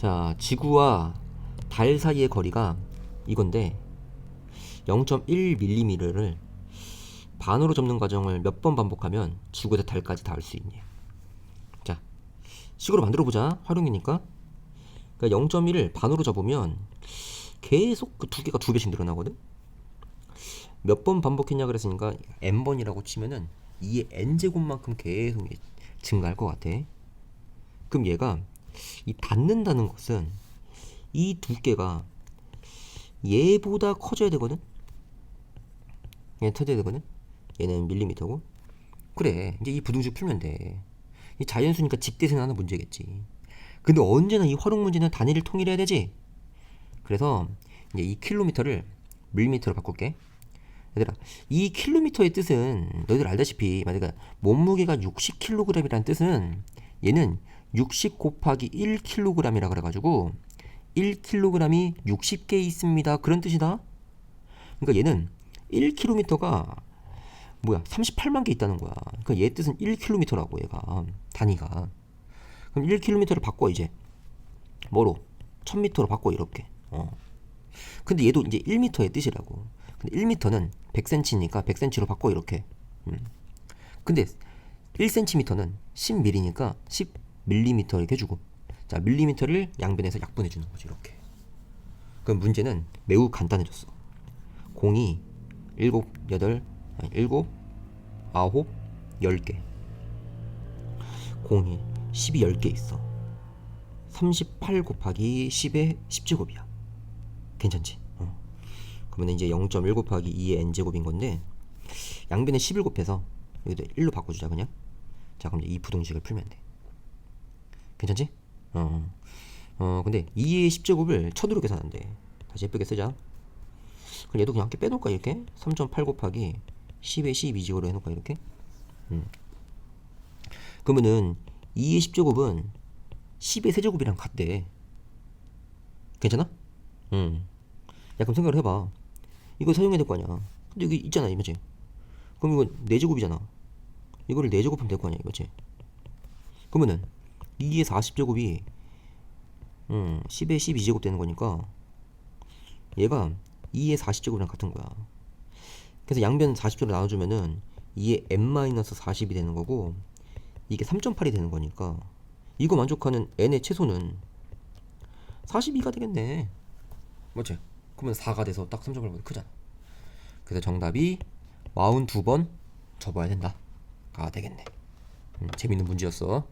자, 지구와 달 사이의 거리가 이건데 0.1mm를 반으로 접는 과정을 몇 번 반복하면 지구에서 달까지 닿을 수 있니? 자, 식으로 만들어 보자. 활용이니까. 그러니까 0.1을 반으로 접으면 계속 그 두 개가 두 배씩 늘어나거든. 몇 번 반복했냐 그랬으니까 n 번이라고 치면은 이의 n 제곱만큼 계속 증가할 것 같아. 그럼 얘가 이 닿는다는 것은 이 두께가 얘보다 커져야 되거든. 얘 터져야 되거든. 얘는 밀리미터고. 그래. 이제 이 부등식 풀면 돼. 이 자연수니까 직대에서 하는 문제겠지. 근데 언제나 이 활용 문제는 단위를 통일해야 되지. 그래서 이제 이 킬로미터를 밀리미터로 바꿀게. 얘들아, 이 킬로미터의 뜻은 너희들 알다시피 만약에 몸무게가 60kg이라는 뜻은 얘는 60 곱하기 1kg이라 그래가지고 1kg이 60개 있습니다. 그런 뜻이다. 그러니까 얘는 1km가 뭐야 38만 개 있다는 거야. 그러니까 얘 뜻은 1km라고 얘가 단위가. 그럼 1km를 바꿔 이제 뭐로 1000m로 바꿔 이렇게. 어. 근데 얘도 이제 1m의 뜻이라고. 근데 1m는 100cm니까 100cm로 바꿔 이렇게. 음. 근데 1cm는 10mm니까 10mm 이렇게 해주고. 자, 밀리미터를 양변에서 약분해 주는 거지 이렇게. 그럼 문제는 매우 간단해졌어. 공이 7, 8, 아니 7, 9, 10개. 공이 10이 10개 있어. 38 곱하기 10의 10제곱이야. 괜찮지? 어. 그러면 이제 0.1 곱하기 2의 n제곱인 건데 양변에 11 곱해서 여기다 1로 바꿔주자 그냥. 자 그럼 이제 이 부등식을 풀면 돼. 괜찮지? 어. 어 근데 2의 10제곱을 천으로 계산한대. 다시 예쁘게 쓰자. 그럼 얘도 그냥 함께 빼놓을까 이렇게? 3.8 곱하기 10의 12제곱으로 해놓을까 이렇게? 음. 그러면은 2의 10제곱은 10의 세제곱이랑 같대. 괜찮아? 음. 야 그럼 생각을 해봐. 이거 사용해야 될 거 아니야. 근데 여기 있잖아 이거지. 그럼 이거 4제곱이잖아. 이거를 4제곱하면 될 거 아니야 이거지. 그러면은 2의 40제곱이 음, 10의 12제곱 되는 거니까 얘가 2의 40제곱이랑 같은 거야. 그래서 양변 40조로 나눠주면은 2의 n-40이 되는 거고 이게 3.8이 되는 거니까 이거 만족하는 n의 최소는 42가 되겠네. 맞지? 그러면 4가 돼서 딱 3.8보다 크잖아. 그래서 정답이 42번 접어야 된다. 가 되겠네. 음, 재밌는 문제였어.